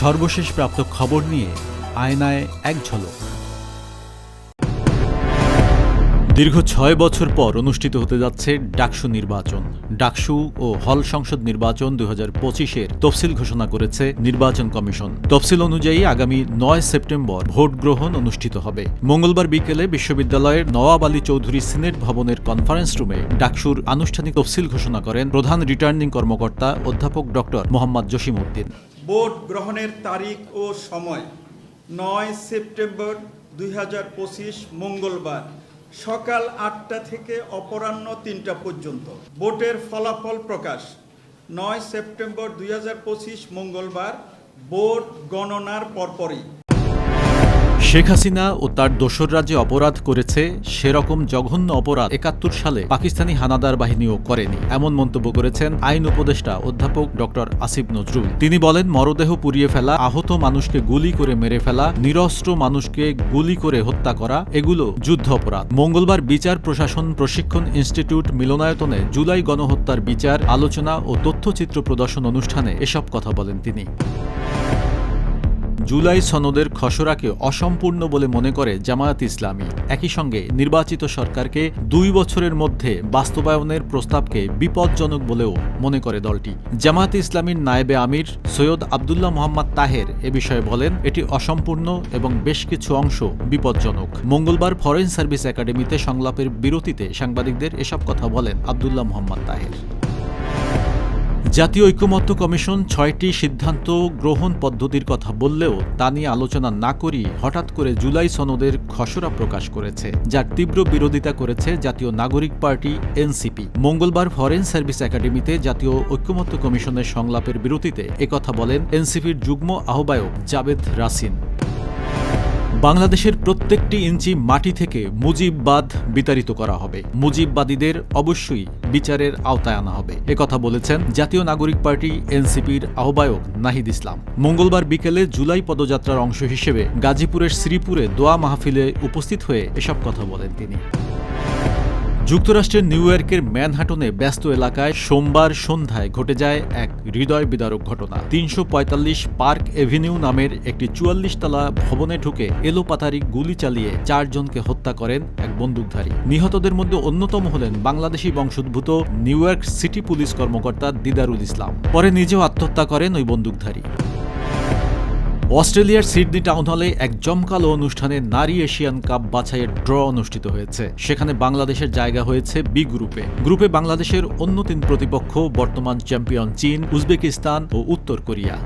সর্বশেষ প্রাপ্ত খবর নিয়ে আয়নায় এক ঝলক। দীর্ঘ ছয় বছর পর অনুষ্ঠিত হতে যাচ্ছে ডাকসু নির্বাচন। ডাকসু ও হল সংসদ নির্বাচন দুই হাজার পঁচিশের তফসিল ঘোষণা করেছে নির্বাচন কমিশন। তফসিল অনুযায়ী আগামী নয় সেপ্টেম্বর ভোট গ্রহণ অনুষ্ঠিত হবে। মঙ্গলবার বিকেলে বিশ্ববিদ্যালয়ের নওয়াব আলী চৌধুরী সিনেট ভবনের কনফারেন্স রুমে ডাকসুর আনুষ্ঠানিক তফসিল ঘোষণা করেন প্রধান রিটার্নিং কর্মকর্তা অধ্যাপক ডক্টর মোহাম্মদ জসিম উদ্দিন ভোট গ্রহণের তারিখ ও সময় নয় সেপ্টেম্বর দুই হাজার পঁচিশ মঙ্গলবার সকাল আটটা থেকে অপরাহ্ন তিনটা পর্যন্ত। ভোটের ফলাফল প্রকাশ। নয় সেপ্টেম্বর দুই হাজার পঁচিশ মঙ্গলবার ভোট গণনার পরপরই। শেখ হাসিনা ও তার দোসর রাজ্যে অপরাধ করেছে, সেরকম জঘন্য অপরাধ একাত্তর সালে পাকিস্তানি হানাদার বাহিনীও করেনি, এমন মন্তব্য করেছেন আইন উপদেষ্টা অধ্যাপক ডক্টর আসিফ নজরুল। তিনি বলেন, মরদেহ পুড়িয়ে ফেলা, আহত মানুষকে গুলি করে মেরে ফেলা, নিরস্ত্র মানুষকে গুলি করে হত্যা করা, এগুলো যুদ্ধ অপরাধ। মঙ্গলবার বিচার প্রশাসন প্রশিক্ষণ ইনস্টিটিউট মিলনায়তনে জুলাই গণহত্যার বিচার, আলোচনা ও তথ্যচিত্র প্রদর্শন অনুষ্ঠানে এসব কথা বলেন তিনি। জুলাই সনদের খসড়াকে অসম্পূর্ণ বলে মনে করে জামায়াত ইসলামী। একই সঙ্গে নির্বাচিত সরকারকে দুই বছরের মধ্যে বাস্তবায়নের প্রস্তাবকে বিপজ্জনক বলেও মনে করে দলটি। জামায়াত ইসলামীর নায়েবে আমির সৈয়দ আবদুল্লাহ মোহাম্মদ তাহের এ বিষয়ে বলেন, এটি অসম্পূর্ণ এবং বেশ কিছু অংশ বিপজ্জনক। মঙ্গলবার ফরেন সার্ভিস একাডেমিতে সংলাপের বিরতিতে সাংবাদিকদের এসব কথা বলেন আবদুল্লাহ মোহাম্মদ তাহের। জাতীয় ঐক্যমত্য কমিশন ছয়টি সিদ্ধান্ত গ্রহণ পদ্ধতির কথা বললেও তা নিয়ে আলোচনা না করেই হঠাৎ করে জুলাই সনদের খসড়া প্রকাশ করেছে, যার তীব্র বিরোধিতা করেছে জাতীয় নাগরিক পার্টি, এনসিপি। মঙ্গলবার ফরেন সার্ভিস একাডেমিতে জাতীয় ঐক্যমত্য কমিশনের সংলাপের বিরতিতে একথা বলেন এনসিপির যুগ্ম আহ্বায়ক জাবেদ রাসিন। বাংলাদেশের প্রত্যেকটি ইঞ্চি মাটি থেকে মুজিববাদ বিতাড়িত করা হবে। মুজিববাদীদের অবশ্যই বিচারের আওতায় আনা হবে। একথা বলেছেন জাতীয় নাগরিক পার্টি এনসিপির আহ্বায়ক নাহিদ ইসলাম। মঙ্গলবার বিকেলে জুলাই পদযাত্রার অংশ হিসেবে গাজীপুরের শ্রীপুরে দোয়া মাহফিলে উপস্থিত হয়ে এসব কথা বলেন তিনি। যুক্তরাষ্ট্রের নিউ ইয়র্কের ম্যানহাটনে ব্যস্ত এলাকায় সোমবার সন্ধ্যায় ঘটে যায় এক হৃদয় বিদারক ঘটনা। তিনশো পঁয়তাল্লিশ পার্ক এভিনিউ নামের একটি চুয়াল্লিশ তলা ভবনে ঢুকে এলোপাতারি গুলি চালিয়ে চারজনকে হত্যা করেন এক বন্দুকধারী। নিহতদের মধ্যে অন্যতম হলেন বাংলাদেশি বংশোদ্ভূত নিউ ইয়র্ক সিটি পুলিশ কর্মকর্তা দিদারুল ইসলাম। পরে নিজেও আত্মহত্যা করেন ওই বন্দুকধারী। অস্ট্রেলিয়ার সিডনি টাউন হলে এক জমকালো অনুষ্ঠানে নারী এশিয়ান কাপ বাছাইয়ের ড্র অনুষ্ঠিত হয়েছে। সেখানে বাংলাদেশের জায়গা হয়েছে বি গ্রুপে। গ্রুপে বাংলাদেশের অন্য তিন প্রতিপক্ষ, বর্তমান চ্যাম্পিয়ন চীন, উজবেকিস্তান ও উত্তর কোরিয়া।